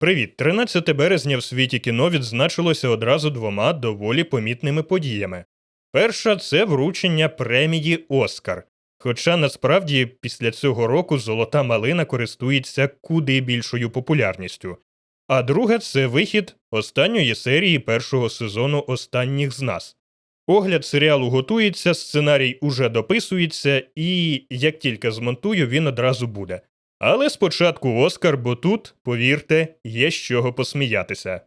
Привіт! 13 березня в світі кіно відзначилося одразу двома доволі помітними подіями. Перша це вручення премії Оскар. Хоча насправді після цього року золота малина користується куди більшою популярністю. А друге це вихід останньої серії першого сезону Останніх з нас. Огляд серіалу готується, сценарій уже дописується, і як тільки змонтую, він одразу буде. Але спочатку Оскар, бо тут, повірте, є з чого посміятися.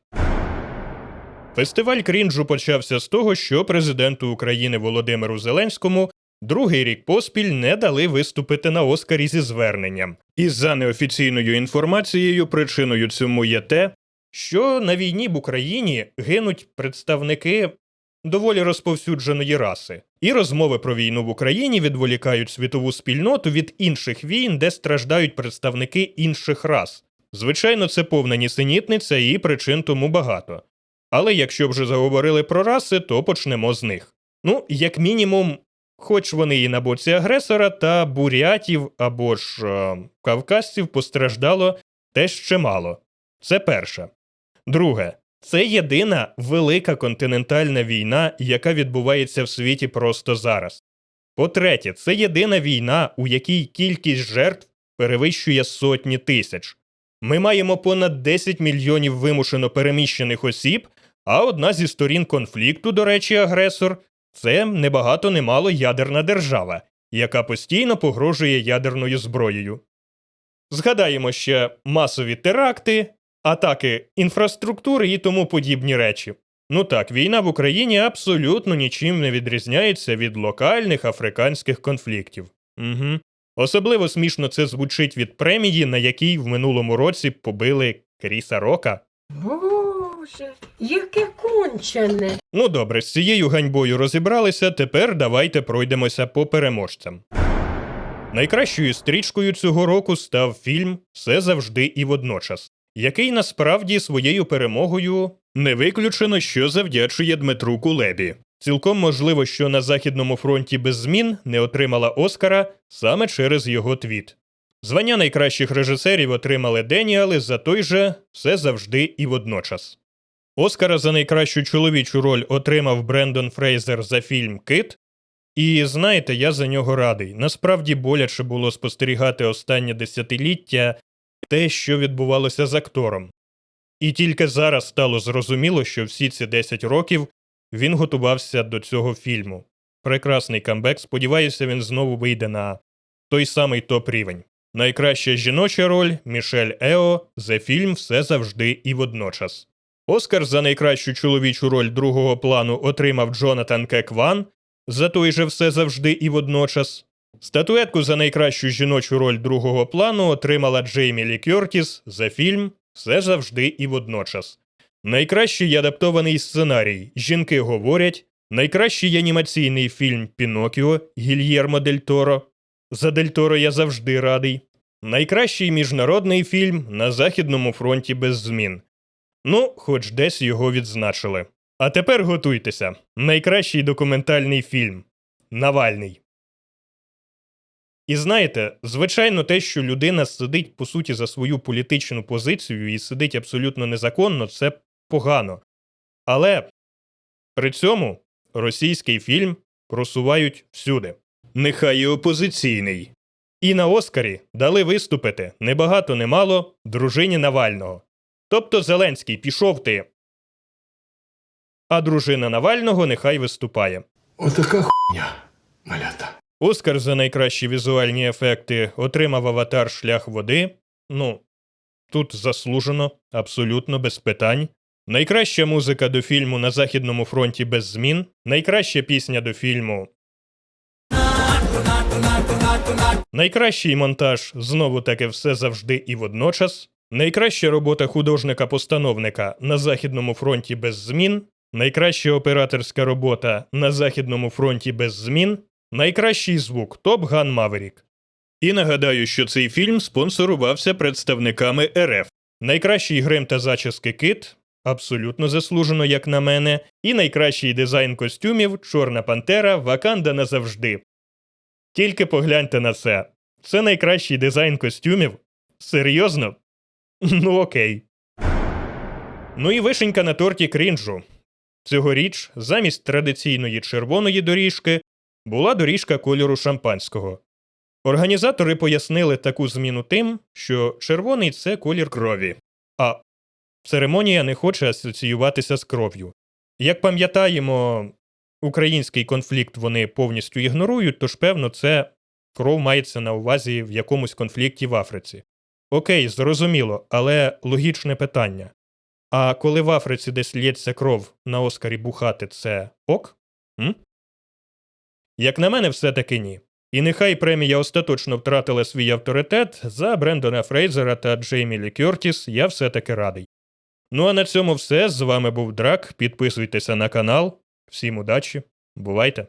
Фестиваль крінжу почався з того, що президенту України Володимиру Зеленському другий рік поспіль не дали виступити на Оскарі зі зверненням. І за неофіційною інформацією, причиною цьому є те, що на війні в Україні гинуть представники доволі розповсюдженої раси. І розмови про війну в Україні відволікають світову спільноту від інших війн, де страждають представники інших рас. Звичайно, це повна нісенітниця і причин тому багато. Але якщо вже заговорили про раси, то почнемо з них. Ну, як мінімум, хоч вони і на боці агресора, та бурятів або ж е, кавказців постраждало теж чимало. Це перше. Друге, це єдина велика континентальна війна, яка відбувається в світі просто зараз. По-третє, це єдина війна, у якій кількість жертв перевищує сотні тисяч. Ми маємо понад 10 мільйонів вимушено переміщених осіб, а одна зі сторін конфлікту, до речі, агресор це небагато немало ядерна держава, яка постійно погрожує ядерною зброєю. Згадаємо ще масові теракти, атаки інфраструктури і тому подібні речі. Ну так, війна в Україні абсолютно нічим не відрізняється від локальних африканських конфліктів. Угу. Особливо смішно це звучить від премії, на якій в минулому році побили Кріса Рока. Боже, яке кончене. Ну добре, з цією ганьбою розібралися, тепер давайте пройдемося по переможцям. Найкращою стрічкою цього року став фільм Все завжди і водночас, який насправді своєю перемогою не виключено, що завдячує Дмитру Кулебі. Цілком можливо, що на Західному фронті без змін не отримала Оскара саме через його твіт. Звання найкращих режисерів отримали Деніали за той же все завжди і водночас. Оскара за найкращу чоловічу роль отримав Брендон Фрейзер за фільм Кит. І знаєте, я за нього радий. Насправді боляче було спостерігати останнє десятиліття те, що відбувалося з актором. І тільки зараз стало зрозуміло, що всі ці 10 років він готувався до цього фільму. Прекрасний камбек, сподіваюся, він знову вийде на той самий топ рівень. Найкраща жіноча роль Мішель Ео за фільм Все завжди і водночас. Оскар за найкращу чоловічу роль другого плану отримав Джонатан Кекван за той же все завжди і водночас. Статуетку за найкращу жіночу роль другого плану отримала Джеймі Лі Кьортіс за фільм Все завжди і водночас. Найкращий адаптований сценарій Жінки говорять, найкращий анімаційний фільм Пінокіо Гільєрмо Дель Торо. За Дель Торо я завжди радий. Найкращий міжнародний фільм на Західному фронті без змін. Ну, хоч десь його відзначили. А тепер готуйтеся. Найкращий документальний фільм Навальний. І знаєте, звичайно, те, що людина сидить по суті за свою політичну позицію і сидить абсолютно незаконно, це погано. Але при цьому російський фільм просувають всюди. Нехай і опозиційний. І на Оскарі дали виступити небагато немало дружині Навального. Тобто Зеленський пішов ти. А дружина Навального нехай виступає. Отака хуйня, малята. Оскар за найкращі візуальні ефекти отримав аватар Шлях води. Ну, тут заслужено, абсолютно без питань. Найкраща музика до фільму на Західному фронті без змін. Найкраща пісня до фільму. Найкращий монтаж знову таки все завжди і водночас. Найкраща робота художника-постановника на Західному фронті без змін. Найкраща операторська робота на Західному фронті без змін. Найкращий звук Топ Ган Маверік. І нагадаю, що цей фільм спонсорувався представниками РФ. Найкращий грим та зачіски кит абсолютно заслужено, як на мене. І найкращий дизайн костюмів Чорна Пантера Ваканда назавжди. Тільки погляньте на це. Це найкращий дизайн костюмів? Серйозно? Ну окей. Ну і вишенька на торті крінжу. Цьогоріч замість традиційної червоної доріжки була доріжка кольору шампанського. Організатори пояснили таку зміну тим, що червоний це колір крові, а церемонія не хоче асоціюватися з кров'ю. Як пам'ятаємо, український конфлікт вони повністю ігнорують, тож, певно, це кров мається на увазі в якомусь конфлікті в Африці. Окей, зрозуміло, але логічне питання. А коли в Африці десь лється кров на Оскарі бухати, це ок? М? Як на мене, все-таки ні. І нехай премія остаточно втратила свій авторитет за Брендона Фрейзера та Джеймі Лі Кертіс, я все-таки радий. Ну а на цьому все. З вами був Драк. Підписуйтеся на канал. Всім удачі. Бувайте!